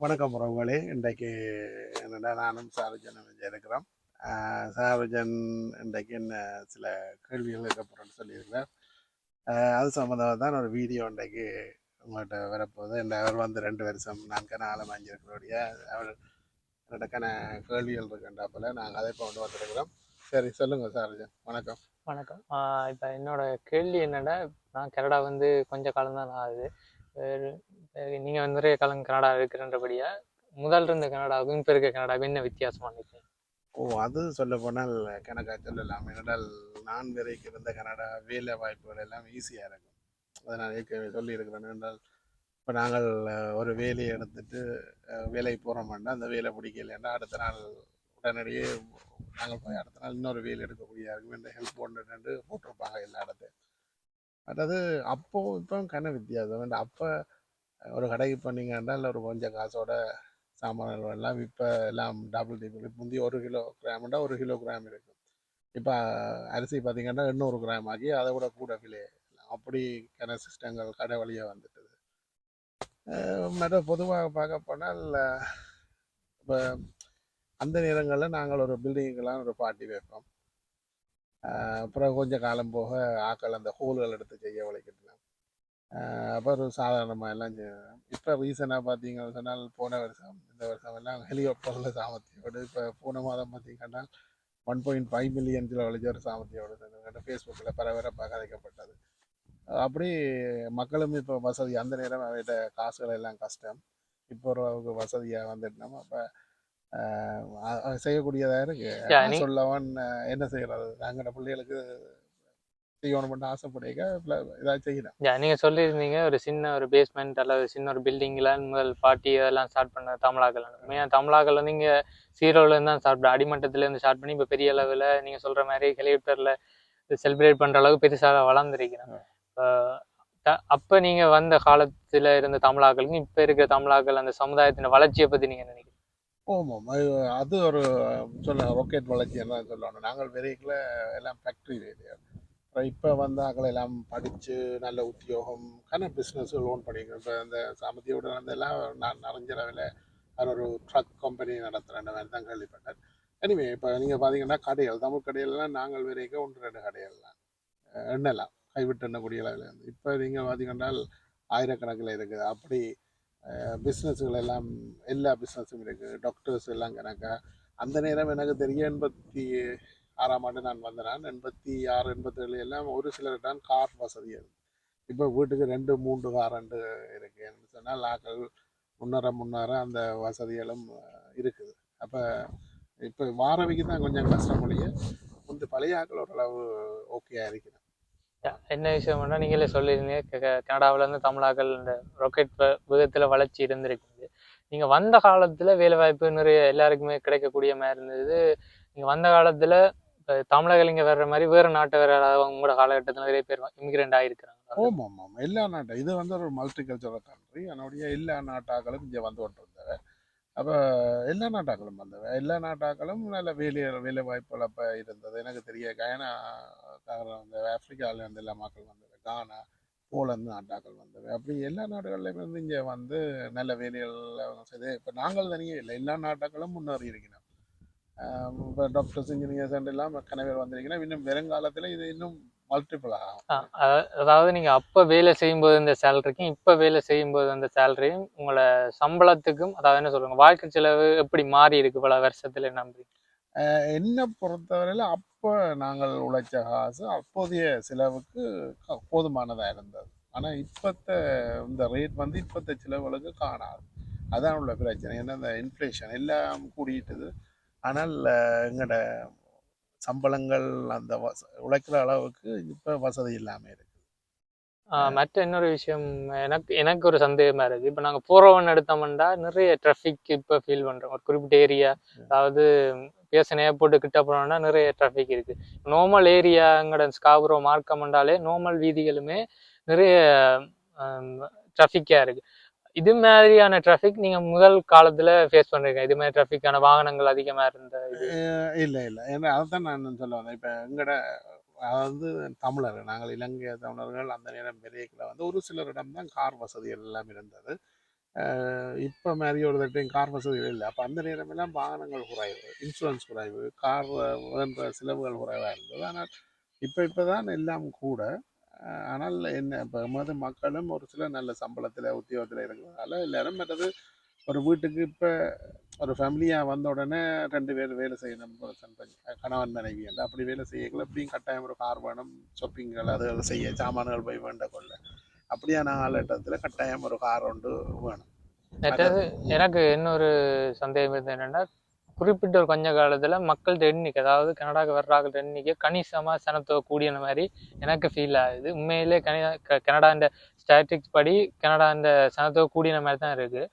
வணக்கம் உறவுகளே. இன்றைக்கு என்னடா நானும் சாருஜனும் இருக்கிறோம். ஆஹ் சாருஜன் இன்றைக்கு என்ன சில கேள்விகள் இருக்க போகிறேன்னு சொல்லியிருக்கிறார். அது சம்மந்தமாக தான் ஒரு வீடியோ இன்றைக்கு உங்கள்கிட்ட வரப்போகுது. இந்த அவர் வந்து ரெண்டு வருஷம் நான் கனாலம் அஞ்சிருக்கிறோடைய அவர் நடக்கான கேள்விகள் இருக்கின்றாப்பில் நாங்கள் அதை இப்போ கொண்டு வந்திருக்கிறோம். சரி சொல்லுங்கள் சாருஜன். வணக்கம். வணக்கம். இப்போ என்னோட கேள்வி என்னென்னா நான் கனடா வந்து கொஞ்ச காலம் தான் ஆகுது. வேறு- வந்து நிறைய காலம் கனடா இருக்கிறன்றபடியா முதல் இருந்த கனடாவுக்கும் இப்போ இருக்க கனடாவுக்கும் என்ன வித்தியாசமா இருக்கு ஓ அது சொல்ல போனால் கணக்கா சொல்லலாம். ஏனென்றால் நான் வரைக்கும் இருந்த கனடா வேலை வாய்ப்புகள் எல்லாம் ஈஸியாக இருக்கும். அதை நான் ஏற்கனவே சொல்லியிருக்கிறேன். என்றால் இப்போ நாங்கள் ஒரு வேலையை எடுத்துட்டு வேலைக்கு வேலைக்கு போகிறோம்னா அந்த வேலை பிடிக்கலன்னா அடுத்த நாள் உடனடியே நாங்கள் போய் அடுத்த நாள் இன்னொரு வேலை எடுக்கக்கூடிய இருக்கும் இந்த ஹெல்ப் ஒன்று போட்டிருப்பாங்க எல்லா இடத்தையும் அதாவது அப்போ இப்போ கன வித்தியாசம். வேண்டாம் அப்போ ஒரு கடைக்கு போனீங்கன்னா இல்லை ஒரு கொஞ்சம் காசோட சாமான்கள் எல்லாம் இப்போ எல்லாம் டபுள் டிபிள் முந்தி ஒரு கிலோ கிராம்னா ஒரு கிலோ கிராம் இருக்கும். இப்போ அரிசி பார்த்தீங்கன்னா எண்ணூறு கிராம் ஆகி அதை விட கூட விலை. அப்படி கன சிஸ்டங்கள் கடை வழியாக வந்துட்டுது. மற்ற பொதுவாக பார்க்க போனால் இப்போ அந்த நேரங்களில் நாங்கள் ஒரு பில்டிங்கெல்லாம் ஒரு பார்ட்டி வைப்போம். அப்புறம் கொஞ்சம் காலம் போக ஆக்கள் அந்த ஹோல்கள் எடுத்து செய்ய உழைக்கிட்டலாம் அப்புறம் சாதாரணமாக எல்லாம் செய்வோம் இப்போ ரீசனாக பார்த்தீங்கன்னு சொன்னால் போன வருஷம் இந்த வருஷம் எல்லாம் ஹெலிகாப்டரில் சாமர்த்தியோடு இப்போ போன மாதம் பார்த்தீங்கன்னா ஒன் பாயிண்ட் ஃபைவ் மில்லியன் செலவழிச்ச ஒரு சாமர்த்தியோடு ஃபேஸ்புக்கில் பரபரப்பாக கதைக்கப்பட்டது அப்படி மக்களும் இப்போ வசதி அந்த நேரம் அவர்கிட்ட காசுகள் எல்லாம் கஷ்டம். இப்போ ஒரு வசதியாக வந்துட்டோம் அப்போ செய்யக்கூடியதாக இருக்கு. சொல்லவன் என்ன செய்யறது நாங்களோட பிள்ளைகளுக்கு செய்யணும் மட்டும் ஆசைப்படுக ஏதாவது செய்யலாம் Yeah, நீங்க சொல்லியிருந்தீங்க ஒரு சின்ன ஒரு பேஸ்மெண்ட் அல்லது சின்ன ஒரு பில்டிங்ல முதல் பார்ட்டி அதெல்லாம் ஸ்டார்ட் பண்ண தமிழாக்கள். மெயினாக தமிழாக்கள் வந்து இங்க ஜீரோல இருந்து தான் ஸ்டார்ட் பண்ண அடிமட்டத்துல இருந்து ஸ்டார்ட் பண்ணி இப்ப பெரிய அளவுல நீங்க சொல்ற மாதிரி ஹெலிகாப்டர்ல செலிப்ரேட் பண்ற அளவுக்கு பெருசாக வளர்ந்துருக்கிறேன் அப்ப நீங்க வந்த காலத்துல இருந்த தமிழாக்களுக்கும் இப்ப இருக்கிற தமிழாக்கள் அந்த சமுதாயத்தின் வளர்ச்சியை பத்தி நீங்க நினைக்கிறீங்க? ஆமாம் அது அது ஒரு சொல்ல ராக்கெட் வளர்ச்சி எல்லாம் சொல்லணும். நாங்கள் வெறிக்கில் எல்லாம் ஃபேக்ட்ரி ஏரியா அப்புறம் இப்போ வந்து எல்லாம் படித்து நல்ல உத்தியோகம் கன பிஸ்னஸ் லோன் பண்ணிக்கிறோம். இப்போ அந்த சாமத்தியோட நடந்தெல்லாம் எல்லாம் நான் நிறைஞ்சளவில் அது ஒரு ட்ரக் கம்பெனி நடத்துகிறேன் மாதிரி தான் கேள்விப்பட்டேன். எனிவே இப்போ நீங்கள் பார்த்தீங்கன்னா கடைகள் தமிழ் கடைகள்லாம் நாங்கள் வரைக்கும் ஒன்று ரெண்டு கடைகள்லாம் எண்ணெலாம் கைவிட்டு எண்ணக்கூடிய அளவில் இருந்து. இப்போ நீங்கள் பார்த்தீங்கன்னா ஆயிரக்கணக்கில் இருக்குது. அப்படி பிஸ்னஸ்கள் எல்லாம் எல்லா பிஸ்னஸும் இருக்குது டாக்டர்ஸ் எல்லாம் கணக்கா அந்த நேரம் எனக்கு தெரியும் எண்பத்தி ஆறாம் ஆண்டு நான் வந்தேன் எண்பத்தி ஆறு எண்பத்தேழு எல்லாம் ஒரு சிலர் தான் கார் வசதி இருக்கு. இப்போ வீட்டுக்கு ரெண்டு மூன்று கார் ரெண்டு இருக்கு சொன்னால் ஆக்கள் முன்னேற முன்னேற அந்த வசதிகளும் இருக்குது. அப்போ இப்போ வாரவிக்கு தான் கொஞ்சம் கஷ்டம் முடியும் முந்தி பழைய ஆக்கள் ஓரளவு ஓகே இருக்கிறேன் என்ன விஷயம்னா நீங்களே சொல்லியிருந்தீங்க கனடாவிலேருந்து க- தமிழாக்கள் இந்த ராக்கெட் விதத்தில் வளர்ச்சி இருந்திருக்குது. நீங்கள் வந்த காலத்தில் வேலை வாய்ப்பு நிறைய எல்லாருக்குமே கிடைக்கக்கூடிய மாதிரி இருந்தது. நீங்கள் வந்த காலத்தில் இப்போ தமிழர்கள் இங்கே வர்ற மாதிரி வேறு நாட்டை வேற உங்களோட காலகட்டத்தில் நிறைய பேர் இமிகிரண்ட் ஆகிருக்கிறாங்க ஆமாம் ஆமாம். எல்லா நாட்டும் இது வந்து ஒரு மல்டி கல்ச்சரல் கண்ட்ரி அதனுடைய எல்லா நாட்டாக்களும் இங்கே வந்து கொண்டிருந்தவ அப்போ எல்லா நாட்டாக்களும் வந்தவ எல்லா நாட்டாக்களும் நல்ல வேலை வேலை வாய்ப்புகள் அப்போ இருந்தது. எனக்கு தெரிய கயனா வந்த இந்த ஆப்பிரிக்காவில் இருந்து எல்லா மக்கள் வந்தவ கானா போலந்து நாட்டாக்கள் வந்தவை அப்படி எல்லா நாடுகள்லையும் இருந்து இங்கே வந்து நல்ல வேலைகள் செய்து இப்போ நாங்கள் தனியே இல்லை. எல்லா நாட்டாக்களும் முன்னேறி இருக்கிறோம். இப்போ டாக்டர்ஸ் இன்ஜினியர்ஸ் எல்லாம் கனவே வந்திருக்கிறோம். இன்னும் வெறுங்காலத்தில் இது இன்னும் மல்டிபிள் ஆகும் அதாவது நீங்க அப்ப வேலை செய்யும்போது இந்த சேலரிக்கும் இப்ப வேலை செய்யும்போது அந்த சேலரியும் உங்களை சம்பளத்துக்கும் அதாவது என்ன சொல்லுங்க வாழ்க்கை செலவு எப்படி மாறி இருக்கு பல வருஷத்துல நம்பி? என்னை பொறுத்தவரையில் அப்போ நாங்கள் உழைச்ச காசு அப்போதைய செலவுக்கு க- போதுமானதா இருந்தது. ஆனால் இப்போத்த இந்த ரேட் வந்து இப்போத்த செலவுகளுக்கு காணாது. அதான் உள்ள பிரச்சனை. ஏன்னா இந்த இன்ஃப்ளேஷன் எல்லாம் கூடிட்டுது ஆனால் எங்களோட சம்பளங்கள் அந்த உழைக்கிற அளவுக்கு இப்போ வசதி இல்லாமல் இருக்கு. ஆஹ் மற்ற இன்னொரு விஷயம் எனக்கு எனக்கு ஒரு சந்தேகமா இருக்கு. இப்ப நாங்க போறவன் எடுத்தோம்னா நிறைய டிராஃபிக் இப்ப ஃபீல் பண்றோம். ஒரு குறிப்பிட்ட ஏரியா அதாவது பேசன் ஏர்போர்ட்டு கிட்ட போனோம்னா நிறைய டிராஃபிக் இருக்கு. நார்மல் ஏரியாங்கட ஸ்காபுரோ மார்க்கமண்டாலே நார்மல் வீதிகளுமே நிறைய டிராஃபிக்கா இருக்கு. இது மாதிரியான டிராஃபிக் நீங்க முதல் காலத்துல ஃபேஸ் பண்றீங்க இது மாதிரி டிராஃபிக்கான வாகனங்கள் அதிகமா இருந்த இல்ல இல்ல இல்லை இல்லை. ஏன்னா அதைத்தான் நான் சொல்ல வந்தேன். இப்போ எங்கட அதாவது தமிழர் நாங்கள் இலங்கை தமிழர்கள் அந்த நேரம் பெரியக்கில் வந்து ஒரு சிலரிடம் தான் கார் வசதிகள் எல்லாம் இருந்தது. இப்போ மாதிரி ஒரு தட்டையும் கார் வசதிகள் இல்லை. அப்போ அந்த நேரமெல்லாம் வாகனங்கள் குறைவு இன்சூரன்ஸ் குறைவு கார் வேண்ட செலவுகள் குறைவாக இருந்தது. ஆனால் இப்போ இப்போ தான் எல்லாம் கூட ஆனால் என்ன இப்போ எமது மக்களும் ஒரு சில நல்ல சம்பளத்தில் உத்தியோகத்தில் இருக்கிறதால எல்லாரும் மற்றது ஒரு வீட்டுக்கு இப்போ ஒரு ஃபேமிலியாக வந்த உடனே ரெண்டு பேர் வேலை செய்யணும். கணவன் மனைவி என்று அப்படி வேலை செய்யக்குள்ள எப்படியும் கட்டாயம் ஒரு கார் வேணும் ஷாப்பிங்கள் அதுகள் செய்ய சாமான்கள் போய் வேண்ட கொள்ள அப்படியான காலகட்டத்தில் கட்டாயம் ஒரு கார் ஒன்று வேணும் எனக்கு இன்னொரு சந்தேகம் இருந்தது என்னன்னா குறிப்பிட்ட ஒரு கொஞ்ச காலத்தில் மக்கள் எண்ணிக்கை அதாவது கனடாக்கு வர்றாங்க எண்ணிக்கை கணிசமாக சனத்துவ கூடின மாதிரி எனக்கு ஃபீல் ஆகுது. உண்மையிலே கனி க- கனடா இந்த ஸ்டாட்டிக்ஸ் படி கனடா இந்த சனத்தொகை கூடின மாதிரி தான் இருக்குது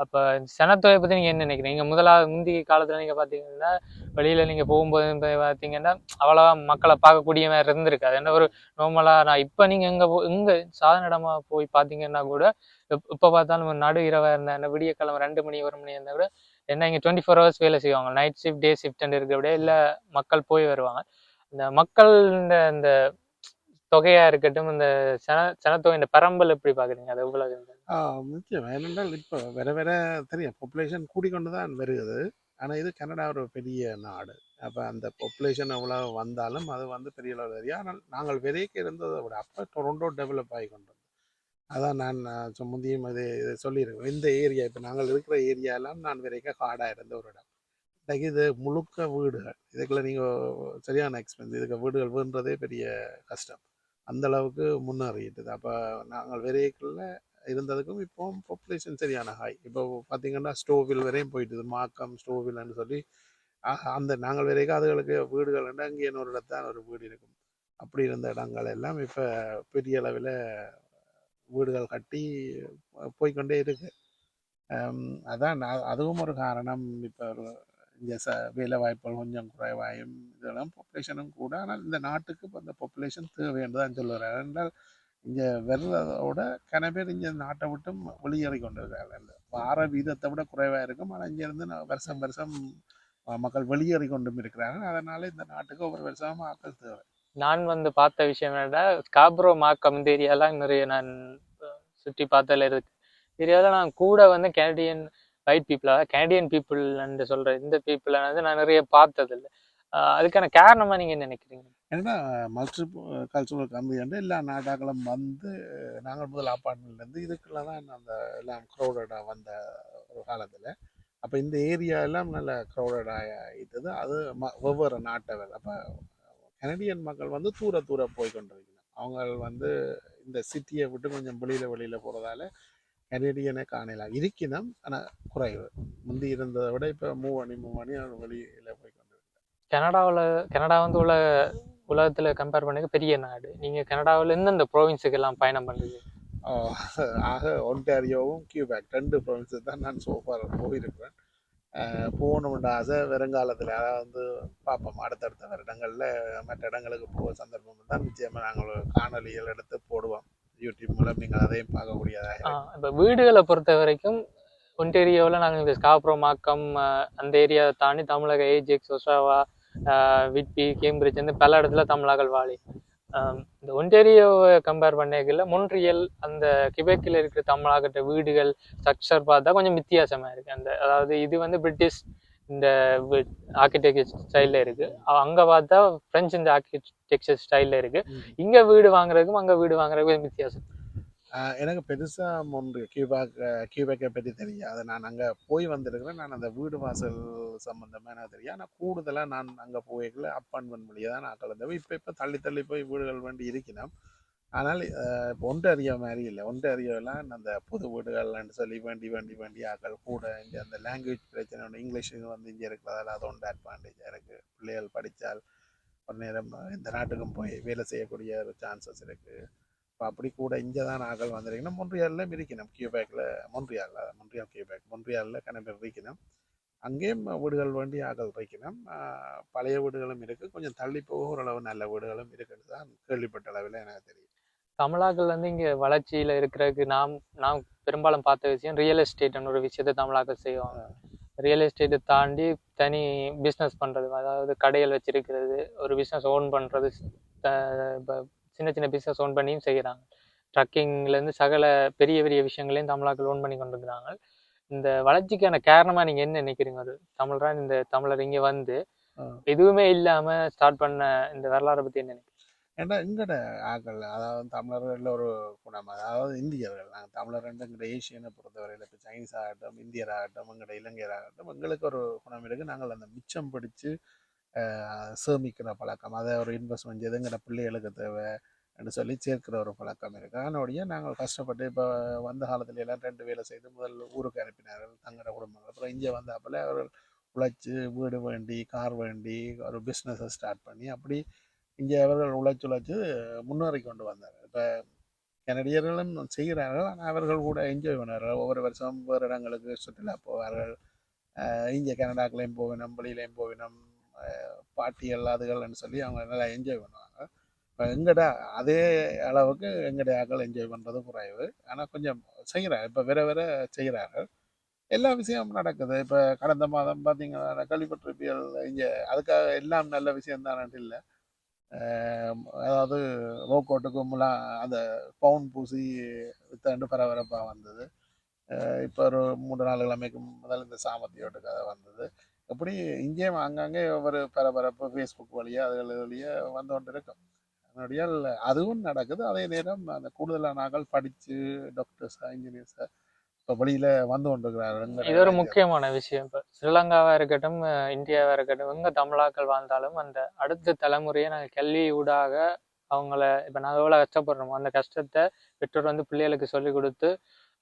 அப்போ இந்த சனத்தொகை பற்றி நீங்கள் என்ன நினைக்கிறீங்க? நீங்க முதலாவது முந்தைய காலத்தில் நீங்கள் பார்த்தீங்கன்னா வெளியில் நீங்கள் போகும்போது பார்த்தீங்கன்னா அவ்வளோவா மக்களை பார்க்கக்கூடிய மாதிரி இருந்திருக்காது என்ன ஒரு நார்மலாக நான் இப்போ நீங்கள் எங்கே போ இங்கே சாதன இடமா போய் பார்த்தீங்கன்னா கூட இப்போ இப்போ பார்த்தாலும் ஒரு நடு இரவாக இருந்தால் என்ன விடிய கிழமை ரெண்டு மணி ஒரு மணி இருந்தால் கூட என்ன இங்கே டுவெண்ட்டி ஃபோர் ஹவர்ஸ் வேலை செய்வாங்க. நைட் ஷிஃப்ட் டே ஷிஃப்ட் இருக்கிற அப்படியே இல்லை மக்கள் போய் வருவாங்க. இந்த மக்கள் இந்த இந்த தொகையா இருக்கட்டும் இந்த சன சனத்தொகை இந்த பரம்பல் எப்படி பாக்குறீங்க? அது எவ்வளவு முக்கியம். ஏனென்றால் இப்போ வேற வேற தெரியும். பாப்புலேஷன் கூடிக்கொண்டு தான் வருகிறது. ஆனால் இது கனடா ஒரு பெரிய நாடு. அப்போ அந்த பாப்புலேஷன் அவ்வளோ வந்தாலும் அது வந்து பெரிய அளவில் தெரியும் ஆனால் நாங்கள் விதைக்கு இருந்ததை விட அப்போ டொரண்டோ டெவலப் ஆகி கொண்டு அதான் நான் நான் அது முந்தியும் இது சொல்லியிருக்கேன் இந்த ஏரியா இப்போ நாங்கள் இருக்கிற ஏரியாலாம் நான் விரைக்க காடாக இருந்த ஒரு இடம். இது முழுக்க வீடுகள். இதுக்குள்ள நீங்கள் சரியான எக்ஸ்பென்ஸ் இதுக்கு வீடுகள் வேண்டுறதே பெரிய கஷ்டம். அந்த அளவுக்கு முன்னேறிட்டுது. அப்போ நாங்கள் விதைக்குள்ள இருந்ததுக்கும் இப்போ பாப்புலேஷன் சரியான ஹாய் இப்போ பார்த்தீங்கன்னா ஸ்டோவில் வரையும் போயிட்டுது. மாக்கம் ஸ்டோவில்னு சொல்லி அந்த நாங்கள் வரைக்கும் அதுகளுக்கு வீடுகள் அங்கே இன்னொரு இடத்தான் ஒரு வீடு இருக்கும். அப்படி இருந்த இடங்கள் எல்லாம் இப்போ பெரிய அளவில் வீடுகள் கட்டி போய்கொண்டே இருக்கு. அதான் நான் அதுவும் ஒரு காரணம். இப்போ இந்த ச வேலை வாய்ப்புகள் கொஞ்சம் குறைவாயும் இதெல்லாம் பாப்புலேஷனும் கூட. ஆனால் இந்த நாட்டுக்கு இப்போ அந்த பாப்புலேஷன் தேவைன்னு தான் சொல்லுறாரு என்றால் இங்கே வர்றதோட கன பேர் இங்கே நாட்டை விட்டும் வெளியேறி கொண்டிருக்காங்க இந்த வார வீதத்தை விட குறைவாக இருக்கும். ஆனால் இங்கேருந்து நான் வருஷம் வருஷம் மக்கள் வெளியேறி கொண்டும் இருக்கிறார்கள். அதனால இந்த நாட்டுக்கு ஒவ்வொரு வருஷமும் ஆட்கள் தேவை. நான் வந்து பார்த்த விஷயம் என்னன்னா காப்ரோ மாக்கம் இந்த ஏரியாலாம் நிறைய நான் சுற்றி பார்த்ததில் இருக்கு. ஏரியாவில் நான் கூட வந்து கெனடியன் ஒயிட் பீப்புளாக கனடியன் பீப்புள்னு சொல்ற இந்த பீப்புளை வந்து நான் நிறைய பார்த்ததில்லை. அதுக்கான காரணமாக நீங்கள் நினைக்கிறீங்க? ஏன்னா மல்டி கல்ச்சுரல் கம்பெனி வந்து எல்லா நாட்டாக்களும் வந்து நாங்கள் முதல் அப்பார்ட்மெண்ட்லேருந்து இதுக்குள்ள தான் அந்த எல்லாம் க்ரௌடடாக வந்த ஒரு காலத்தில். அப்போ இந்த ஏரியா எல்லாம் நல்ல க்ரௌடடாக இருந்தது அது ம ஒவ்வொரு நாட்டவர். அப்போ கனடியன் மக்கள் வந்து தூர தூர போய் கொண்டிருக்கணும் அவங்க வந்து இந்த சிட்டியை விட்டு கொஞ்சம் வெளியில் வெளியில் போகிறதால கனடியனை காணலாம் இருக்கணும் ஆனால் குறைவு. முந்தி இருந்ததை விட இப்போ மூவ் பண்ணி மூவ் பண்ணி வெளியில் போய் கொண்டு கனடாவில் கனடா வந்து உலக உலகத்துல கம்பேர் பண்ணி பெரிய நாடு. நீங்க கனடாவில் எந்தெந்த ப்ரோவின்ஸுக்கு எல்லாம் பயணம் பண்ணுறீங்க ஆஹ் ஆக ஒன்டாரியோவும் கியூபேக் ரெண்டு ப்ரொவின்ஸு தான் நான் சோஃபார் போயிருக்கிறேன். ஆஹ் போகணும்ன்ற ஆசை. வருங்காலத்தில் அதாவது வந்து பார்ப்போம். அடுத்தடுத்த வருடங்களில் மற்ற இடங்களுக்கு போக சந்தர்ப்பம் தான் நிச்சயமாக நாங்கள் காணொலிகள் எடுத்து போடுவோம். யூடியூப் மூலம் நீங்கள் அதையும் பார்க்கக்கூடியதாக இப்போ வீடுகளை பொறுத்த வரைக்கும் ஒன்டேரியாவில் நாங்கள் இந்த ஸ்காப்ரோ மாக்கம் அந்த ஏரியாவை தாண்டி தமிழக ஏஜெக்ஸ் ஒசாவா விட்பி கேம்பிரிட்ஜ் வந்து பல இடத்துல தமிழர்கள் வாழி. இந்த ஒன்டேரியோவை கம்பேர் பண்ணல மொன்ட்ரியல் அந்த கிபெக்கில் இருக்கிற தமிழாக்கிட்ட வீடுகள் ஸ்ட்ரக்சர் பார்த்தா கொஞ்சம் வித்தியாசமாக இருக்குது அந்த அதாவது இது வந்து பிரிட்டிஷ் இந்த ஆர்கிடெக்சர் ஸ்டைலில் இருக்கு. அ- அங்க பார்த்தா பிரெஞ்சு இந்த ஆர்கிடெக்சர் ஸ்டைலில் இருக்கு. இங்க வீடு வாங்குறதுக்கும் அங்க வீடு வாங்குறதுக்கும் வித்தியாசம். எனக்கு பெருசாக ஒன்று கியூபேக் கியூபேக்கை பற்றி தெரியாது. நான் அங்கே போய் வந்திருக்கிறேன். நான் அந்த வீடு வாசல் சம்மந்தமாக எனக்கு தெரியும் ஆனால் கூடுதலாக நான் அங்கே போய்க்கல. அப்பார்ட்மெண்ட் வழியாக தான் நான் கலந்தவன் இப்போ இப்போ தள்ளி தள்ளி போய் வீடுகள் வேண்டி இருக்கணும் ஆனால் ஆஹ் இப்போ ஒன்று அறிய மாதிரி இல்லை. ஒன்று அந்த புது வீடுகள்னு சொல்லி வேண்டி வேண்டி வேண்டி ஆக்கள் கூட இங்கே அந்த லாங்குவேஜ் பிரச்சனை ஒன்று இங்கிலீஷ் வந்து இங்கே இருக்கிறதால அது ஒன்று அட்வான்டேஜாக இருக்குது பிள்ளைகள் படித்தால் ஒரு நேரம் இந்த நாட்டுக்கும் போய் வேலை செய்யக்கூடிய ஒரு சான்சஸ் இருக்குது இப்போ அப்படி கூட இங்கே தான் ஆக்கள் வந்திருக்கணும். மொன்றியாலில் இருக்கணும் கியூபேக்கில் மொன்றியாலில் மொன்றியால் கியூபேக் மொன்றியாலில் கணக்கு இருக்கணும் அங்கேயும் வீடுகள் வேண்டி ஆக்கள் வைக்கணும். பழைய வீடுகளும் இருக்குது கொஞ்சம் தள்ளி போக ஓரளவு நல்ல வீடுகளும் இருக்குன்னு தான் கேள்விப்பட்ட அளவில் எனக்கு தெரியும். தமிழாக்கள் வந்து இங்க வளர்ச்சியில இருக்கிறதுக்கு நாம் நாம் பெரும்பாலும் பார்த்த விஷயம் ரியல் எஸ்டேட்னு ஒரு விஷயத்தை தமிழாக்கள் செய்வாங்க. ரியல் எஸ்டேட்டை தாண்டி தனி பிஸ்னஸ் பண்றது அதாவது கடைகள் வச்சிருக்கிறது ஒரு பிஸ்னஸ் ஓன் பண்றது த- இப்ப சின்ன சின்ன பிஸ்னஸ் ஓன் பண்ணியும் செய்கிறாங்க ட்ரக்கிங்லேருந்து சகல பெரிய பெரிய விஷயங்களையும் தமிழாக்கள் ஓன் பண்ணி கொண்டிருக்கிறாங்க. இந்த வளர்ச்சிக்கான காரணமா நீங்க என்ன நினைக்கிறீங்க? ஒரு தமிழரான் இந்த தமிழர் இங்க வந்து. எதுவுமே இல்லாம ஸ்டார்ட் பண்ண இந்த வரலாறை பத்தி என்ன நினைக்கிறீங்க? ஏன்னா எங்கட ஆக்கள் அதாவது தமிழர்கள் ஒரு குணம் அதாவது இந்தியர்கள் நாங்கள் தமிழர் எங்கட ஏசியனை பொறுத்தவரையில் இப்போ சைனீஸ் ஆகட்டும் இந்தியர் ஆகட்டும் எங்கட இலங்கையர் ஆகட்டும் எங்களுக்கு ஒரு குணம் இருக்குது நாங்கள் அந்த மிச்சம் பிடிச்சு சேமிக்கிற பழக்கம் அதை ஒரு இன்வெஸ்ட்மெண்ட் எங்கட பிள்ளைகளுக்கு தேவை என்று சொல்லி சேர்க்கிற ஒரு பழக்கம் இருக்குது அதனுடைய நாங்கள் கஷ்டப்பட்டு இப்போ வந்த காலத்துல எல்லாம் ரெண்டு வேலை செய்து முதல் ஊருக்கு அனுப்பினார்கள் தங்கிற குடும்பங்கள். அப்புறம் இங்கே வந்தாப்பில் அவர்கள் உழைச்சி வீடு வேண்டி கார் வேண்டி ஒரு பிஸ்னஸை ஸ்டார்ட் பண்ணி அப்படி இங்கே அவர்கள் உழைச்சி உழைச்சி முன்னேறி கொண்டு வந்தார்கள். இப்போ கனடியர்களும் செய்கிறார்கள் ஆனால் அவர்கள் கூட என்ஜாய் பண்ணார்கள் ஒவ்வொரு வருஷம் வேறு இடங்களுக்கு சுற்றுலா போவார்கள். இங்கே கனடாக்குலேயும் போவினோம் வெளியிலையும் போவினோம் பாட்டி பாட்டிகள் அதுகள்னு சொல்லி அவங்க நல்லா என்ஜாய் பண்ணுவாங்க. இப்போ எங்கட அதே அளவுக்கு எங்கட ஆக்கள் என்ஜாய் பண்ணுறது குறைவு. ஆனால் கொஞ்சம் செய்கிறாங்க இப்போ வேற வேற செய்கிறார்கள் எல்லா விஷயமும் நடக்குது. இப்போ கடந்த மாதம் பார்த்தீங்கன்னா கல்விப்பட்டிருப்பியல் இங்கே அதுக்காக எல்லாம் நல்ல விஷயம் தானே இல்லை. அதாவது ரோக்கோட்டுக்கு முலா அந்த பவுன் பூசி வித்தாண்டு பரபரப்பாக வந்தது. இப்போ ஒரு மூன்று நாலு கிழமைக்கு முதல் இந்த சாமத்தியோட்டு கதை வந்தது. எப்படி இங்கேயும் அங்கங்கே ஒரு பரபரப்பு ஃபேஸ்புக் வழியாக அதுகள் வழியாக வந்து கொண்டு இருக்கும் அதனுடைய அதுவும் நடக்குது. அதே நேரம் அந்த கூடுதலான ஆட்கள் படித்து டாக்டர்ஸாக இன்ஜினியர்ஸாக இப்போ வெளியில் வந்து கொண்டிருக்கிறார்கள். இது ஒரு முக்கியமான விஷயம். இப்போ ஸ்ரீலங்காவா இருக்கட்டும் அஹ் இந்தியாவா இருக்கட்டும் எங்க தமிழாக்கள் வாழ்ந்தாலும் அந்த அடுத்த தலைமுறையை நாங்கள் கல்வி ஊடாக அவங்கள இப்போ நாங்கள் எவ்வளோ கஷ்டப்படுறோமோ அந்த கஷ்டத்தை பெற்றோர் வந்து பிள்ளைகளுக்கு சொல்லி கொடுத்து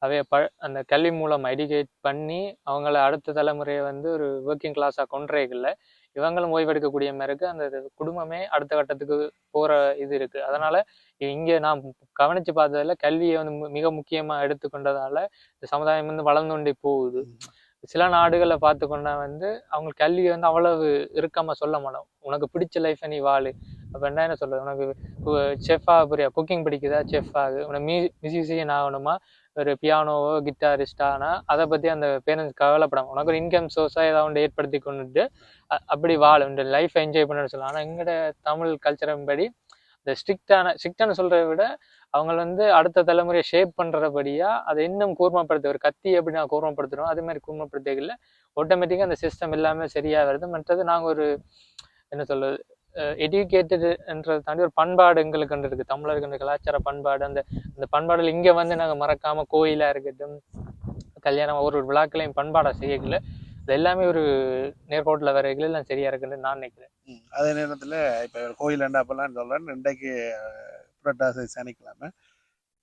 அவைய ப அந்த கல்வி மூலம் எடிகேட் பண்ணி அவங்கள அடுத்த தலைமுறையை வந்து ஒரு ஒர்க்கிங் கிளாஸாக கொண்டுறதுக்குள்ள இவங்களும் ஓய்வெடுக்கக்கூடிய மாதிரி இருக்கு அந்த குடும்பமே அடுத்த கட்டத்துக்கு போற இது இருக்கு. அதனால இங்க நான் கவனிச்சு பார்த்ததுல கல்வியை வந்து மிக முக்கியமா எடுத்துக்கொண்டதால இந்த சமுதாயம் வந்து வளர்ந்து கொண்டே போகுது. சில நாடுகளை பார்த்து கொண்டா வந்து அவங்க கல்வியை வந்து அவ்வளவு இறுக்கமா சொல்ல மாட்டோம். உனக்கு பிடிச்ச லைஃப்பை நீ வாழு. அப்போ என்ன என்ன சொல்றது? உனக்கு செஃப்பாக புரியா? குக்கிங் பிடிக்குதா? செஃப் ஆகு. உனக்கு மியூ மியூசிஷியன் ஆகணுமா? ஒரு பியானோவோ கிட்டாரிஸ்டானா அதை பற்றி அந்த பேரண்ட்ஸ் கவலைப்படாமல் உனக்கு ஒரு இன்கம் சோர்ஸாக ஏதாவது ஒன்று ஏற்படுத்தி கொண்டுட்டு அப்படி வாழும் இந்த லைஃப் என்ஜாய் பண்ண சொல்லலாம். ஆனால் எங்கட தமிழ் கல்ச்சரின் படி இந்த ஸ்ட்ரிக்டான ஸ்ட்ரிக்டான சொல்கிறத விட அவங்க வந்து அடுத்த தலைமுறையை ஷேப் பண்ணுறபடியாக அதை இன்னும் கூர்மப்படுத்த. ஒரு கத்தி எப்படி நான் கூர்மப்படுத்துகிறோம் அது மாதிரி கூர்மப்படுத்தல ஆட்டோமேட்டிக்காக அந்த சிஸ்டம் எல்லாமே சரியாக வருது மற்றது நாங்கள் ஒரு என்ன சொல்றது எஜுகேட்டடுன்றதை தாண்டி ஒரு பண்பாடு எங்களுக்கு இருக்கு. தமிழர்கள் கலாச்சார பண்பாடு அந்த அந்த பண்பாடுகள் இங்க வந்து நாங்கள் மறக்காம கோயிலா இருக்கட்டும் கல்யாணம் ஒரு ஒரு விழாக்களையும் பண்பாடாக செய்யக்கல இது எல்லாமே ஒரு நேர்கோட்டில் வரைகள் எல்லாம் சரியா இருக்குன்னு நான் நினைக்கிறேன். அதே நேரத்தில் இப்போ கோயில் அப்பெல்லாம் சொல்கிறேன் இன்றைக்கு அஹ், புரட்டாசி சனிக்கிழமை.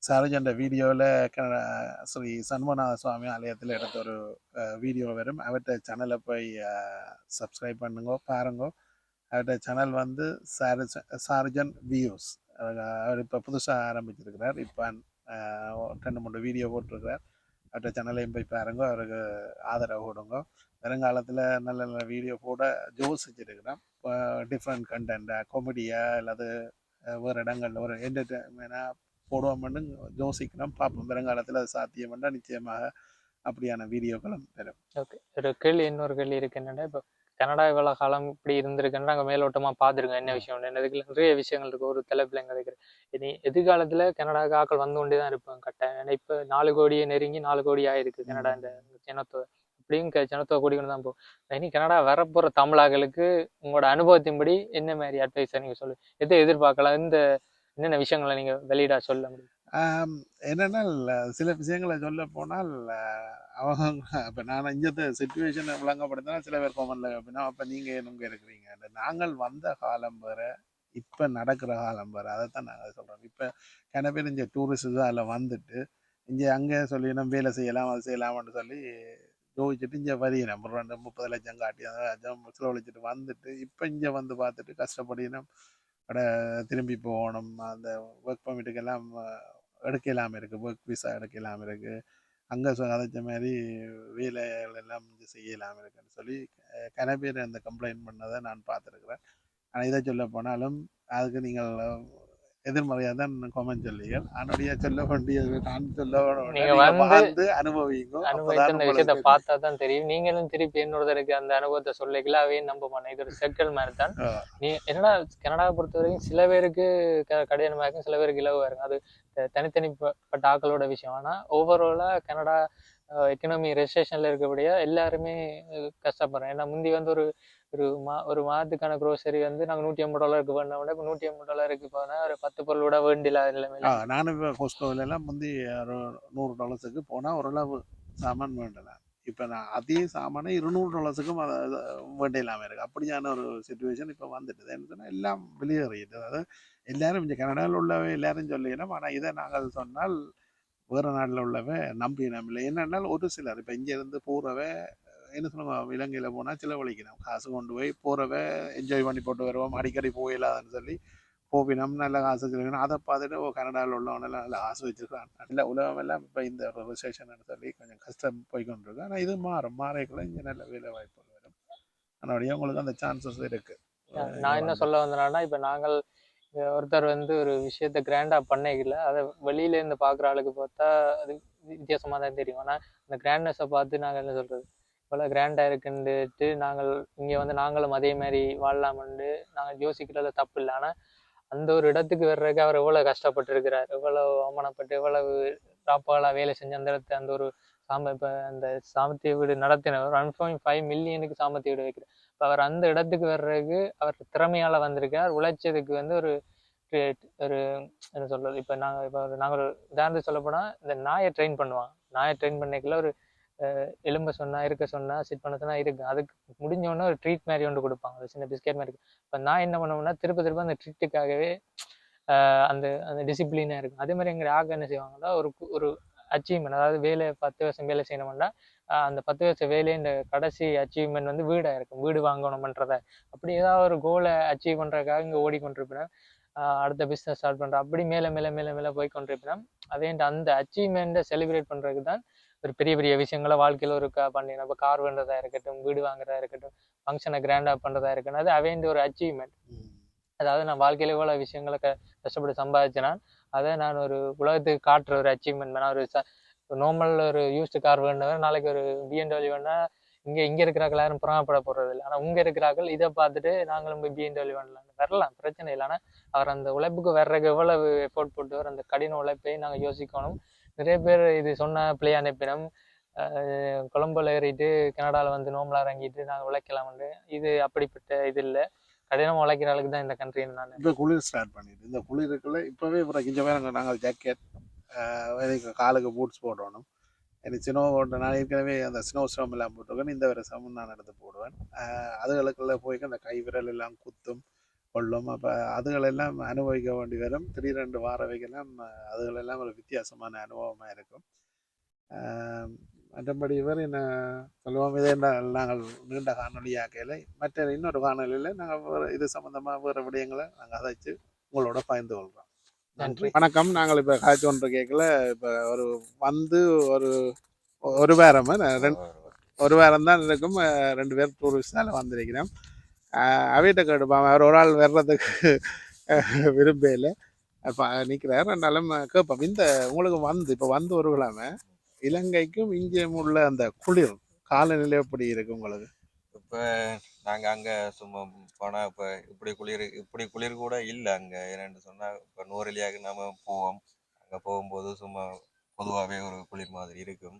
சாரஜண்ட வீடியோவில் ஸ்ரீ சண்முகநாத சுவாமி ஆலயத்தில் எடுத்த ஒரு வீடியோ வரும். அவர்கிட்ட சேனலை போய் சப்ஸ்கிரைப் பண்ணுங்க பாருங்க. அவருடைய சேனல் வந்து சாரஜ சார்ஜன் வியூஸ் அவர் இப்போ புதுசாக ஆரம்பிச்சிருக்கிறார். இப்போ ரெண்டு மூணு வீடியோ போட்டிருக்கிறார். அவர்கிட்ட சேனலையும் போய் பாருங்க. அவருக்கு ஆதரவு கொடுங்க. வருங்காலத்தில் நல்ல நல்ல வீடியோ போட இப்போ டிஃப்ரெண்ட் கண்டென்ட்டாக காமெடியா அல்லது ஒரு வேறு இடங்கள்ல ஒரு என்டர்டைன்மெண்ட்டாக போடுவோம்னு யோசிக்கிறோம் பார்ப்போம். வருங்காலத்தில் அது சாத்தியம்னா நிச்சயமாக அப்படியான வீடியோக்களும் பெறும் ஓகே ஒரு கேள்வி இன்னொரு கேள்வி இருக்கு. என்னென்னா இப்போ கனடா இவ்வளவு காலம் இப்படி இருந்திருக்குன்னு நாங்கள் மேலோட்டமா பார்த்துருக்கோம் என்ன விஷயம் என்னதுக்கு நிறைய விஷயங்கள் இருக்கு. ஒரு எங்க இருக்கிற இனி எதிர்காலத்துல கனடாக்கு ஆக்கள் வந்து கொண்டே தான் இருப்பாங்க. கட்டாயம். ஏன்னா இப்போ நாலு கோடியை நெருங்கி நாலு கோடி ஆயிருக்கு கனடா இந்த ஜனத்தொகை. அப்படியும் க- ஜனத்தொகை கூடிக்கொண்டு தான் போகும். இனி கனடா வரப்போற தமிழாக்களுக்கு உங்களோட அனுபவத்தின்படி என்ன மாதிரி அட்வைஸை நீங்க சொல்லு எதை எதிர்பார்க்கலாம்? இந்த என்னென்ன விஷயங்களை நீங்க வெளியிட சொல்ல முடியும்? என்னென்னா சில விஷயங்களை சொல்ல போனால் அவங்க இப்போ நான் இந்த சுச்சுவேஷனை விளங்கப்படுத்தினா சில பேர் கோமனில் அப்படின்னா அப்போ நீங்கள் என்னங்க இருக்கிறீங்க? அந்த நாங்கள் வந்த காலம் வேறு இப்போ நடக்கிற காலம் வேற அதைத்தான் நாங்கள் சொல்கிறோம் இப்போ கன பேர் இங்கே டூரிஸ்ட் தான் அதில் வந்துட்டு இங்கே அங்கே சொல்லி நம்ம வேலை செய்யலாம் அது செய்யலாம்னு சொல்லி யோசிச்சுட்டு இங்கே வரையினோம் ஒரு ரெண்டு முப்பது லட்சம் காட்டி அந்த லட்சம் செலவழிச்சிட்டு வந்துட்டு இப்போ இங்கே வந்து பார்த்துட்டு கஷ்டப்படினோம் கடை திரும்பி போகணும் அந்த ஒர்க் பர்மிட்டுக்கெல்லாம் எடுக்கலாம் இருக்குது ஒர்க் விசா எடுக்கலாம் இருக்குது அங்கே அதைச்ச மாதிரி வேலைகள் எல்லாம் இங்கே செய்யலாம் இருக்குன்னு சொல்லி அஹ், கன பேர் அந்த கம்ப்ளைண்ட் பண்ணதை நான் பார்த்துருக்குறேன். ஆனால் இதை சொல்ல போனாலும் அதுக்கு நீங்கள் எதிர்மறையாக தான் கமெண்ட் சொல்லிகள் அதனுடைய சொல்ல வேண்டியது நான் சொல்ல வந்து அனுபவிங்க அனுபவித்த விஷயத்த பார்த்தா தான் தெரியும். நீங்களும் திருப்பி என்னோடதற்கு அந்த அனுபவத்தை சொல்லிக்கலாம் அவையும் நம்ப மாட்டேன் இது ஒரு சர்க்கிள் மாதிரி தான். நீ என்னடா கனடாவை பொறுத்த வரைக்கும் சில பேருக்கு க- கடினமா இருக்கும் சில பேருக்கு இலவா இருக்கும். அது தனித்தனிப்பட்ட ஆக்களோட விஷயம். ஆனா ஓவராலாக கனடா எக்கனாமி ரெஜிஸ்ட்ரேஷன்ல இருக்கக்கூடிய எல்லாருமே கஷ்டப்படுறோம். ஏன்னா முந்தி வந்து ஒரு ஒரு மா ஒரு மாதத்துக்கான க்ரோசரி வந்து நாங்க நூற்றி ஐம்பது டாலருக்கு பண்ண விட இப்போ நூற்றி ஐம்பது டாலருக்கு போனால் ஒரு பத்து பொருளோட வேண்டில ஆ, நிலைமையில. நானும் இப்போ ஹோஸ்டோவில் முந்தி நூறு டாலர்ஸுக்கு போனால் ஓரளவு சாமான் வேண்டலாம். இப்போ நான் அதே சாமானை இருநூறு டாலர்ஸுக்கும் அதை வேண்ட இல்லாமல் இருக்குது அப்படியான ஒரு சுச்சுவேஷன் இப்போ வந்துட்டு என்ன சொன்னால் எல்லாம் வெளியேறியது அதாவது எல்லாரும் இங்கே கனடாவில் உள்ளவே எல்லாரும் சொல்லிடணும். ஆனால் இதை நாங்கள் சொன்னால் வேறு நாட்டில் உள்ளவ நம்பி இல்லை. என்னென்னால் ஒரு சிலர் இப்போ இங்கேருந்து போகிறவ என்ன சொல்லுவாங்க இலங்கையில் போனால் செலவழிக்கணும். காசு கொண்டு போய் போகிறவ என்ஜாய் பண்ணி போட்டு வருவோம் அடிக்கடி போயிடலாதுன்னு சொல்லி போவினம் நல்ல காசு வச்சிருக்கணும் அதை பார்த்துட்டு ஓ கனடாவில் உள்ளவனெல்லாம் நல்ல காசு வச்சிருக்கான் இல்லை உலகமெல்லாம் இப்போ இந்த ரிசேஷன் சொல்லி கொஞ்சம் கஷ்டம் போய்க்கொண்டிருக்கு. ஆனால் இது மாறும். மாறக்குள்ள இங்கே நல்ல வேலை வாய்ப்புகள் வரும். அதனுடைய உங்களுக்கு அந்த சான்சஸ் இருக்கு. நான் என்ன சொல்ல வந்தேன்னா இப்போ நாங்கள் ஒருத்தர் வந்து ஒரு விஷயத்த கிராண்டா பண்ணைகல அதை வெளியில இருந்து பார்க்குற ஆளுக்கு பார்த்தா அது வித்தியாசமா தான் தெரியும். ஆனால் அந்த கிராண்ட்னஸை பார்த்து நாங்கள் என்ன சொல்றது? இவ்வளோ கிராண்டா இருக்குன்னுட்டு நாங்கள் இங்கே வந்து நாங்களும் அதே மாதிரி வாழலாம்னு நாங்கள் யோசிக்கிறதுல தப்பு இல்லை. ஆனால் அந்த ஒரு இடத்துக்கு வர்றதுக்கு அவர் எவ்வளோ கஷ்டப்பட்டிருக்கிறார் எவ்வளவு அவமானப்பட்டு எவ்வளவு ராப்பாலாக வேலை செஞ்சு அந்த இடத்த அந்த ஒரு சாம இப்போ அந்த சாமத்திய வீடு நடத்தினவர் ஒன் பாயிண்ட் ஃபைவ் மில்லியனுக்கு சாமத்திய வீடு வைக்கிறார். இப்போ அவர் அந்த இடத்துக்கு வர்றதுக்கு அவர் திறமையால வந்திருக்கார் உழைச்சதுக்கு வந்து ஒரு ஒரு என்ன சொல்றது? இப்போ நாங்கள் இப்போ நாங்கள் ஒரு உதாரணத்துக்கு சொல்ல போனால் இந்த நாயை ட்ரெயின் பண்ணுவாங்க. நாயை ட்ரெயின் பண்ணிக்கல ஒரு எலும்ப சொன்னா இருக்க சொன்னா சிட் பண்ண சொன்னா இருக்கு. அதுக்கு முடிஞ்சோடனே ஒரு ட்ரீட் மாதிரி ஒன்று கொடுப்பாங்க. ஒரு சின்ன பிஸ்கெட் மாதிரி இருக்கு. இப்போ நான் என்ன பண்ணுவேன்னா திருப்ப திருப்ப அந்த ட்ரீட்டுக்காகவே அந்த அந்த டிசிப்ளினாக இருக்கும். அதே மாதிரி எங்கள் ஆக என்ன செய்வாங்கன்னா ஒரு ஒரு அச்சீவ்மெண்ட் அதாவது வேலை பத்து வருஷம் வேலை செய்யணும்னா அந்த பத்து வருஷம் வேலையை இந்த கடைசி அச்சீவ்மெண்ட் வந்து வீடாக இருக்கும். வீடு வாங்கணுமன்றத. அப்படி ஏதாவது ஒரு கோலை அச்சீவ் பண்ணுறதுக்காக இங்கே ஓடிக்கொண்டிருப்பினா. அடுத்த பிஸ்னஸ் ஸ்டார்ட் பண்ணுறேன் அப்படி மேலே மேலே மேலே மேலே போய் கொண்டிருப்பினா அதே அந்த அச்சீவ்மெண்ட்டை செலிப்ரேட் பண்ணுறதுக்கு தான் ஒரு பெரிய பெரிய விஷயங்களை வாழ்க்கையில் ஒரு கா பண்ணி இப்போ கார் வேண்டதா இருக்கட்டும் வீடு வாங்குறதா இருக்கட்டும் ஃபங்க்ஷனை கிராண்டாக பண்ணுறதா இருக்கட்டும் அது அவேண்ட ஒரு அச்சீவ்மெண்ட் அதாவது நான் வாழ்க்கையில இவ்வளோ விஷயங்களை க கஷ்டப்பட்டு சம்பாதிச்சேன்னா அதை நான் ஒரு உலகத்துக்கு காட்டுற ஒரு அச்சீவ்மெண்ட் நான் ஒரு நார்மல் ஒரு யூஸ்டு கார் வேண்டவர் நாளைக்கு ஒரு பிஎன்டபிள்யூ வேணா இங்கே இங்கே இருக்கிறார்கள் யாரும் புறாமப்பட போகிறது இல்லை. ஆனால் இங்கே இருக்கிறார்கள் இதை பார்த்துட்டு நாங்களும் போய் பிஎன்டபிள்யூ வேணலாம் வரலாம் பிரச்சனை இல்லை. ஆனால் அவர் அந்த உழைப்புக்கு வர்றதுக்கு எவ்வளவு எஃபோர்ட் போட்டு அந்த கடின உழைப்பை நாங்கள் யோசிக்கணும். நிறைய பேர் இது சொன்ன பிள்ளை அனுப்பினோம் அஹ் ஏறிட்டு கனடாவில் வந்து நோம்பலா இறங்கிட்டு நாங்கள் உழைக்கலாம்னு. இது அப்படிப்பட்ட இது இல்லை. கடினமாக உழைக்கிற ஆளுக்கு தான் இந்த கண்ட்ரின்னு நான். இப்போ குளிர் ஸ்டார்ட் பண்ணிட்டு இந்த குளிருக்குள்ள இப்போவே இப்போ கொஞ்சம் பேர் நாங்கள் ஜாக்கெட் காலுக்கு பூட்ஸ் போடணும். எனக்கு ஸ்னோ ஓட்ட நான் ஏற்கனவே அந்த ஸ்னோ ஸ்டோம் எல்லாம் போட்டிருக்கேன் இந்த வருஷமும் நான் எடுத்து போடுவேன். அதுகளுக்குள்ளே போய் அந்த கை விரல் எல்லாம் குத்தும். கொள்ளும். அப்போ அதுகளெல்லாம் அனுபவிக்க வேண்டி வரும். திடீரெண்டு வார வைக்கலாம். அதுகளெல்லாம் ஒரு வித்தியாசமான அனுபவமாக இருக்கும். மற்றபடி இவர் என்ன சொல்லுவோம்? இதே நாங்கள் நீண்ட காணொலியாக்கையில் மற்ற இன்னொரு காணொலியில் நாங்கள் வேறு இது சம்மந்தமாக வேறு விடயங்களை நாங்கள் அதைச்சு உங்களோட பகிர்ந்து கொள்கிறோம் நன்றி. வணக்கம். நாங்கள் இப்போ காய்ச்சி ஒன்று கேட்கல. இப்போ ஒரு வந்து ஒரு ஒரு வாரம் ரெண்டு ஒரு வாரம். தான் இருக்கும். ரெண்டு பேர் டூரிஸ்டால வந்திருக்கிறோம். அவைகிட்ட கேட்டுப்பான் அவர் ஒரு ஆள் வர்றதுக்கு விரும்பல. இப்போ நிற்கிறார் ரெண்டாலும் கேட்போம். இந்த உங்களுக்கு வந்து இப்போ வந்து ஒரு கிழமை இலங்கைக்கும் இங்கேயும் உள்ள அந்த குளிர் காலநிலை எப்படி இருக்கு உங்களுக்கு? இப்போ நாங்கள் அங்கே சும்மா போனால் இப்போ இப்படி குளிர் இப்படி குளிர் கூட இல்லை அங்கே. என்னென்னு சொன்னால் இப்போ நூறுலியாக்கு நம்ம போவோம். அங்கே போகும்போது சும்மா பொதுவாகவே ஒரு குளிர் மாதிரி இருக்கும்.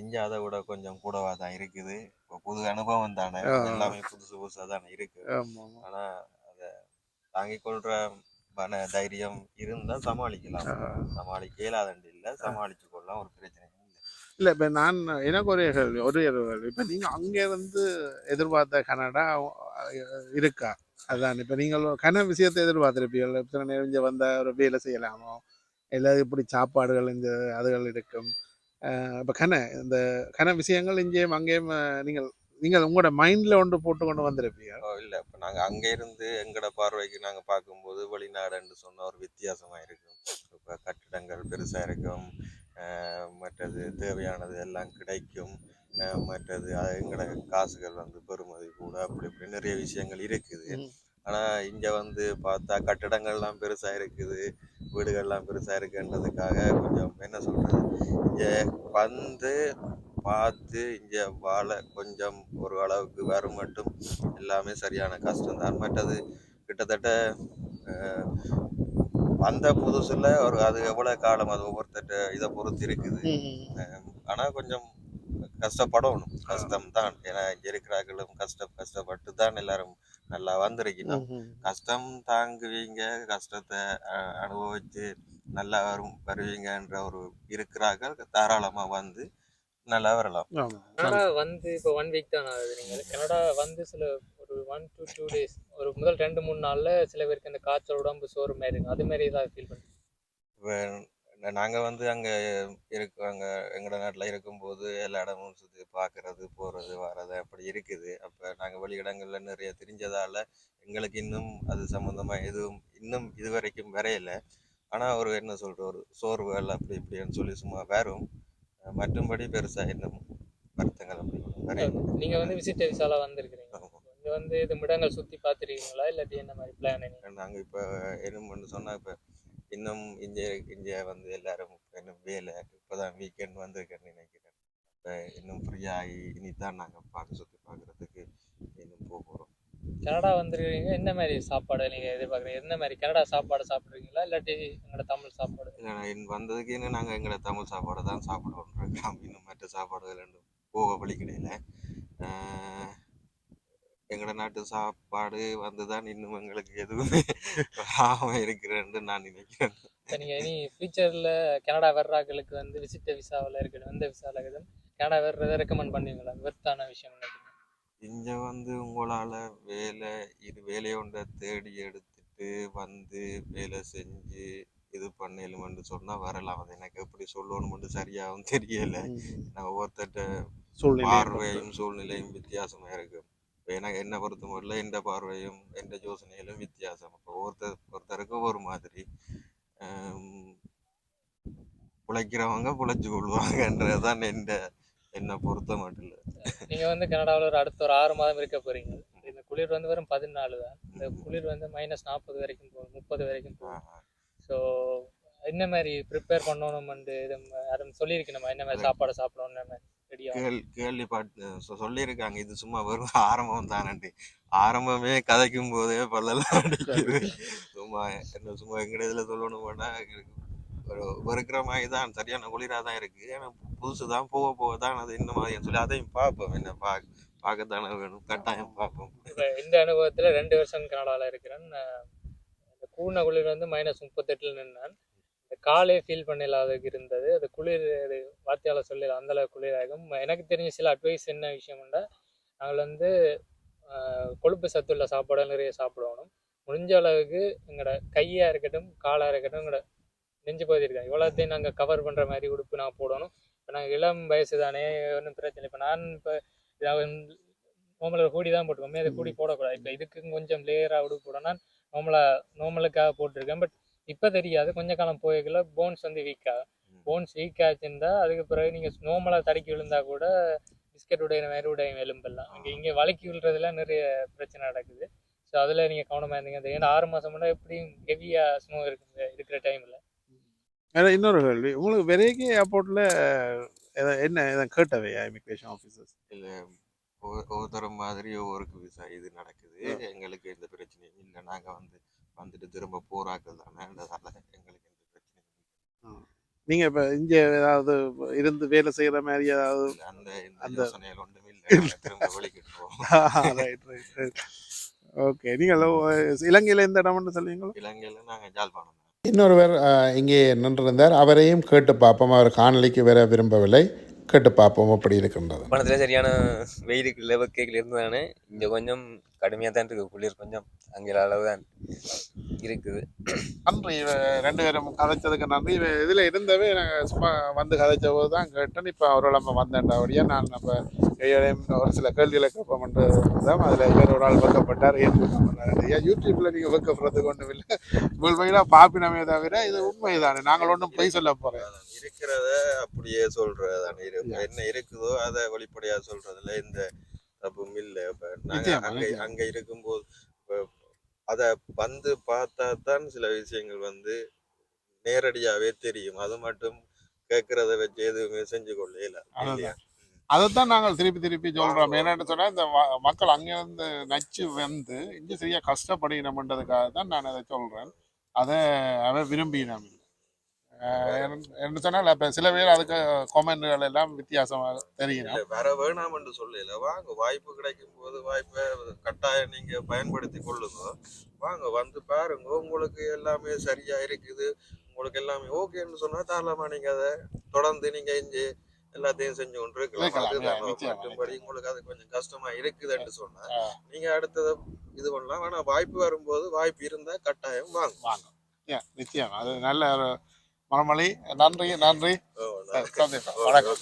இங்க அதை விட கொஞ்சம் கூடவா தான் இருக்குது. இப்போ புது அனுபவம் தானே. எல்லாமே புதுசு புதுசா தானே இருக்கு. ஆனா அதை தாங்கிக் கொள்ற மன தைரியம் இருந்தா சமாளிக்கலாம். சமாளிக்க இயலாதண்டு இல்ல சமாளிச்சு கொள்ளலாம் ஒரு பிரச்சனையும் இல்லை. இப்போ நான் எனக்கு ஒரே கேள்வி ஒரே கேள்வி. இப்போ நீங்கள் அங்கேருந்து எதிர்பார்த்த கனடா இருக்கா? அதான் இப்போ நீங்கள் கன விஷயத்தை எதிர்பார்த்துருப்பீர்கள் சில நேரம் இங்கே வந்த ஒரு வேலை செய்யலாமோ? இல்லை இப்படி சாப்பாடுகள் இந்த அதுகள் இருக்கும். இப்போ கன இந்த கன விஷயங்கள் இங்கேயும் அங்கேயும் நீங்கள் நீங்கள் உங்களோட மைண்டில் ஒன்று போட்டு கொண்டு வந்திருப்பீங்க. ஓ, இல்ல. இப்ப நாங்க அங்க இருந்து எங்கட பார்வைக்கு நாங்க பார்க்கும்போது வெளிநாடுன்னு சொன்ன ஒரு வித்தியாசமா இருக்கும். இப்ப கட்டிடங்கள் பெருசா இருக்கும். மற்றது தேவையானது எல்லாம் கிடைக்கும். மற்றது அது எங்கட காசுகள் வந்து பெறுமதி கூட அப்படி இப்படி நிறைய விஷயங்கள் இருக்குது. ம். ஆனா இங்க வந்து பார்த்தா கட்டிடங்கள்லாம் பெருசா இருக்குது. வீடுகள்லாம் பெருசா இருக்குன்றதுக்காக கொஞ்சம் என்ன சொல்றது? இங்க வந்து பார்த்து இங்க வாழ கொஞ்சம் ஒரு அளவுக்கு வரும் மட்டும் எல்லாமே சரியான கஷ்டம் தான். மற்றது கிட்டத்தட்ட வந்த புதுசுல ஒரு அது எவ்வளவு காலம் அது ஒவ்வொருத்தட்ட இதை பொறுத்து இருக்குது. ஆனா கொஞ்சம் கஷ்டப்படணும். கஷ்டம் தான். ஏன்னா இங்க இருக்கிறார்களும் கஷ்டம் கஷ்டப்பட்டு தான் எல்லாரும் நல்லா வந்திருக்கணும் கஷ்டம் தாங்குவீங்க கஷ்டத்தை அஹ், அனுபவிச்சு நல்லா வரும் வருவீங்கன்ற ஒரு இருக்கிறார்கள் தாராளமா வந்து நல்லா வரலாம். கனடா வந்து இப்போ ஒன் வீக் தான் ஆகுது நீங்கள் கனடா வந்து சில ஒரு ஒன் டு டூ டேஸ் ஒரு முதல் ரெண்டு மூணு நாள்ல சில பேருக்கு இந்த காய்ச்சல் உடம்பு சோறு மாதிரி இருக்கும். அது மாதிரி ஏதாவது ஃபீல் பண்ணுறீங்க இப்ப நாங்க வந்து அங்க இருக்கோம் அங்க எங்கட நாட்டுல இருக்கும்போது எல்லா இடமும் சுத்தி பாக்குறது போறது வர்றது அப்படி இருக்குது. அப்ப நாங்க வெளியிடங்கள்ல நிறைய தெரிஞ்சதால எங்களுக்கு இன்னும் அது சம்பந்தமா எதுவும் இன்னும் இதுவரைக்கும் வரையல. ஆனா ஒரு என்ன சொல்ற ஒரு சோர்வுகள் அப்படி இப்படின்னு சொல்லி சும்மா வரும். மற்றும்படி பெருசா இன்னும் வருத்தங்கள் அப்படி வரையல. நீங்கள் வந்து விசிட் விசாலா வந்திருக்கிறீங்க. இங்கே வந்து இது இடங்கள் சுற்றி பார்த்துருக்கீங்களா இல்லாட்டி என்ன மாதிரி பிளான் நாங்க? இப்ப என்ன சொன்னா இப்ப இன்னும் இங்க இங்க வந்து எல்லாரும் இன்னும் வேலை இப்பதான் வீக்கெண்ட் வந்திருக்கேன்னு நினைக்கிறேன். இப்ப இன்னும் ஃப்ரீ ஆகி இனிதான் நாங்க பார்க்க சுத்தி பார்க்கறதுக்கு இன்னும் போக போறோம். கனடா வந்திருக்கீங்க. என்ன மாதிரி சாப்பாடு நீங்கள் எதிர்பார்க்குறீங்க? என்ன மாதிரி கனடா சாப்பாடு சாப்பிட்றீங்களா? இல்லாட்டி எங்களோட தமிழ் சாப்பாடு? இல்ல, வந்ததுக்கு இன்னும் நாங்க எங்களை தமிழ் சாப்பாடு தான் சாப்பிடுவோம். இன்னும் மற்ற சாப்பாடுகள் ரெண்டும் போக வழி கிடையில. எங்களோட நாட்டு சாப்பாடு வந்துதான் இன்னும் எங்களுக்கு எதுவுமே. இருக்கிறேன்னு நான் நினைக்கிறேன். நீங்கள் இனி ஃபியூச்சரில் கனடா வர்றாங்களுக்கு வந்து விசிட் விசாவில் இருக்கணும் எந்த விசாவில் இருக்குது கனடா வர்றதை ரெக்கமெண்ட் பண்ணுவீங்களா? வெர்த்தான விஷயம் இங்க வந்து உங்களால வேலை இது வேலையை ஒன்றை தேடி எடுத்துட்டு வந்து வேலை செஞ்சு இது பண்ணலுமென்று சொன்னா வரலாம். அது எனக்கு எப்படி சொல்லணும்னு சரியாகவும் தெரியல. நான் ஒவ்வொருத்தட்ட சூழ்நிலை பார்வையும் சூழ்நிலையும் வித்தியாசமா இருக்கு. இப்ப எனக்கு என்ன பொறுத்த மட்டும் எந்த பார்வையும் எந்த யோசனையிலும் வித்தியாசம். இப்போ ஒருத்தர் ஒருத்தருக்கு ஒரு மாதிரி பிழைக்கிறவங்க பிழைச்சு கொள்வாங்கன்றதுதான் எந்த என்னை பொறுத்த மட்டும் இல்லை. நீங்கள் வந்து கனடாவில் ஒரு அடுத்த ஒரு ஆறு மாதம் இருக்க போகிறீங்க இந்த குளிர் வந்து வெறும் பதினாலு தான். இந்த குளிர் வந்து மைனஸ் நாற்பது வரைக்கும் போகும் முப்பது வரைக்கும் போகும். ஸோ என்ன மாதிரி ப்ரிப்பேர் பண்ணணும்னு இது யாரும் சொல்லியிருக்கணுமா? என்ன மாதிரி சாப்பாடு சாப்பிடணும் ரெடியாக கேள் கேள்விப்பட்டு சொல்லியிருக்காங்க. இது சும்மா வெறும் ஆரம்பம் தானே ஆரம்பமே கதைக்கும் போதே பல்லெல்லாம் அடிக்குது. சும்மா என்ன சும்மா எங்கட இதுல சொல்லணும் ஒரு வெறுக்கிற மாதிரி தான் சரியான குளிரா தான் இருக்கு. ஏன்னா புதுசு தான் போக போக தான் அது இன்னும் மாதிரி சொல்லி அதையும் பார்ப்போம். என்ன பா பார்க்கத்தானே வேணும்? கட்டாயம் பார்ப்போம். இந்த அனுபவத்தில் ரெண்டு வருஷம் கனடாவில் இருக்கிறேன். இந்த கூன குளிர் வந்து மைனஸ் முப்பத்தெட்டில் நின்னான். இந்த காலே ஃபீல் பண்ணலாத இருந்தது. அது குளிர் அது வார்த்தையால் சொல்லல அந்த குளிராகும் எனக்கு தெரிஞ்ச சில அட்வைஸ் என்ன விஷயம்னா நாங்கள் வந்து கொழுப்பு சத்துள்ள சாப்பாடு நிறைய சாப்பிடணும் முடிஞ்ச அளவுக்கு எங்களோட கையாக இருக்கட்டும் காலாக இருக்கட்டும் எங்களோட நெஞ்சு பகுதி இருக்கா இவ்வளோத்தையும் நாங்கள் கவர் பண்ணுற மாதிரி உடுப்பு நான் போடணும். இப்போ நாங்கள் இளம் வயசு தானே ஒன்றும் பிரச்சனை இப்போ நான் இப்போ நார்மலாக கூடி தான் போட்டுக்கோமே அதை கூடி போடக்கூடாது. இப்போ இதுக்கு கொஞ்சம் லேயராக உடுப்பு போடணும் நார்மலாக நார்மலுக்காக போட்டிருக்கேன். பட் இப்போ தெரியாது. கொஞ்ச காலம் போய்க்குள்ள போன்ஸ் வந்து வீக் ஆகும் போன்ஸ் வீக் ஆச்சுருந்தா அதுக்கு பிறகு நீங்கள் நார்மலாக தடுக்கி விழுந்தா கூட பிஸ்கட் உடைய மாதிரி உடைய எலும்பெல்லாம் இங்கே இங்கே வளைக்கி விழுறதுலாம் நிறைய பிரச்சனை நடக்குது. ஸோ அதில் நீங்கள் கவனமாக இருந்தீங்க அது ஏன்னா ஆறு மாதம் முன்னாடி எப்படியும் ஹெவியாக ஸ்னோ இருக்கு இருக்கிற டைமில் வேற இன்னொரு கேள்வி. உங்களுக்கு வெரைக்கி ஏர்போர்ட்ல என்ன எதாவது கேட்டவையா இமிக்ரேஷன் ஆஃபீஸர்ஸ் இல்ல ஒவ்வொரு- மாதிரி ஒவ்வொரு விசா இது நடக்குது. எங்களுக்கு எந்த பிரச்சனையும் இல்லை. நாங்க வந்து வந்துட்டு திரும்ப போராக்கள் தானே? அதனால எங்களுக்கு எந்த பிரச்சனையும். நீங்க இப்ப இங்க ஏதாவது இருந்து வேலை செய்யற மாதிரி ஏதாவது அந்த அந்த- யோசனைகள் ஒன்றும் இல்லை. நாங்க திரும்ப வெளிக்கிட்டு ஓகே நீங்கள் இலங்கையில எந்த இடம்னு சொல்லுவீங்களோ? இலங்கையில நாங்க ஜாழ்ப்பாணம். இன்னொருவர் இங்கே நின்றிருந்தார். அவரையும் கேட்டு பார்ப்போம். அவர் காணொளிக்கு வர விரும்பவில்லை. கேட்டு பார்ப்போம். அப்படி இருக்கின்றது? பணத்தில் சரியான வெயிலுக்கு லெவல் கேக்கில் இருந்ததானே? இங்கே கொஞ்சம் கடுமையாக தான் இருக்குது குளிர் கொஞ்சம். அங்கே அளவு தான் இருக்குது. நன்றி இவ ரெண்டு பேரும் கதைச்சதுக்கு நன்றி. இவ இதுல இருந்தவே நாங்க சும்மா வந்து கதைச்ச போது தான் கேட்டேன். இப்ப அவரோட நம்ம வந்தேன்டாவடியா நான் நம்ம கையோடையும் ஒரு சில கேள்விகளை கேட்போம்ன்றது தான் அதுல இவர் ஒரு ஆள் வைக்கப்பட்டார். ஏன் வைக்கப்பட்டார்? ஐயா யூடியூப்ல நீங்க வைக்கப்படுறதுக்கு ஒன்றும் இல்லை. உண்மையில பாப்பினமே தவிர இது உண்மைதானே? நாங்கள் ஒன்றும் பொய் சொல்ல போறேன். அதான் இருக்கிறத அப்படியே சொல்றதானே இருக்கு என்ன இருக்குதோ அதை வெளிப்படையா சொல்றதுல எந்த தப்பும் இல்லை. இப்ப நாங்க நிச்சயமா, அங்க. அங்க இருக்கும்போது இப்ப அத வந்து பார்த்தா தான் சில விஷயங்கள் வந்து நேரடியாவே தெரியும். அது மட்டும் கேட்கறத வச்சு எதுவுமே செஞ்சு கொள்ள இயலாது. இல்லையா? அதைத்தான் நாங்கள் திருப்பி திருப்பி சொல்றோம். என்னன்னு சொன்னா இந்த மக்கள் அங்கிருந்து நச்சு வந்து இங்கே சரியா கஷ்டப்படுகிறோம்ன்றதுக்காக தான் நான் அதை சொல்றேன். அதை அவன் விரும்பினோம் என்ன சொன்னால் இப்போ சில பேர் அதுக்கு கொமெண்ட்கள் எல்லாம் வித்தியாசமாக தெரியணும் இல்ல வர வேணாம் என்று சொல்லல. வாங்க வாய்ப்பு கிடைக்கும் போது வாய்ப்பை கட்டாயம் நீங்க பயன்படுத்தி கொள்ளுங்க. வாங்க வந்து பாருங்க. உங்களுக்கு எல்லாமே சரியா இருக்குது. உங்களுக்கு எல்லாமே ஓகேன்னு சொன்னா தாராளமா நீங்க அதை தொடர்ந்து நீங்க இஞ்சி எல்லாத்தையும் செஞ்சு கொண்டு இருக்கலாம் உங்களுக்கு அது கொஞ்சம் கஷ்டமா இருக்குதுன்னு சொன்னா. நீங்க அடுத்ததை இது பண்ணலாம். ஆனா வாய்ப்பு வரும்போது வாய்ப்பு இருந்தா கட்டாயம் வாங்க வாங்க நிச்சயம். அது நல்ல மனமொழி நன்றி நன்றி. சந்தேகம் வணக்கம்.